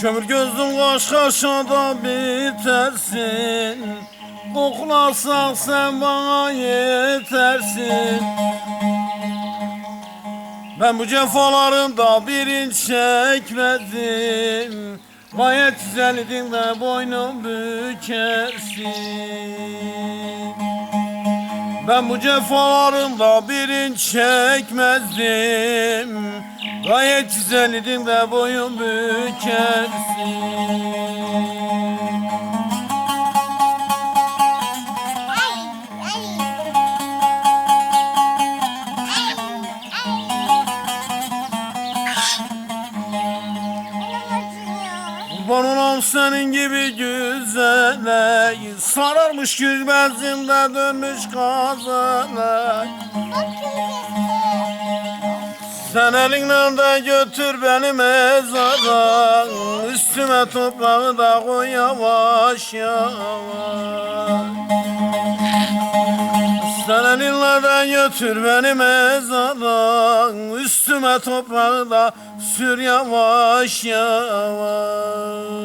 Kömür gözlüm kaş kaşada bitersin. Koklarsan sen bana yetersin. Ben bu cefalarında birinci çekmedim. Gayet güzeldin de boynum bükersin. Ben bu cefalarında birinci çekmezdim Gayet güzeldin de boyun bükersin. Kurban olam senin gibi güzele Sararmış gül benzinde dönmüş gazele Sen elinle de götür beni mezara. Üstüme toprağı da koy yavaş yavaş. Sen elinle de götür beni mezara. Üstüme toprağı da sür yavaş yavaş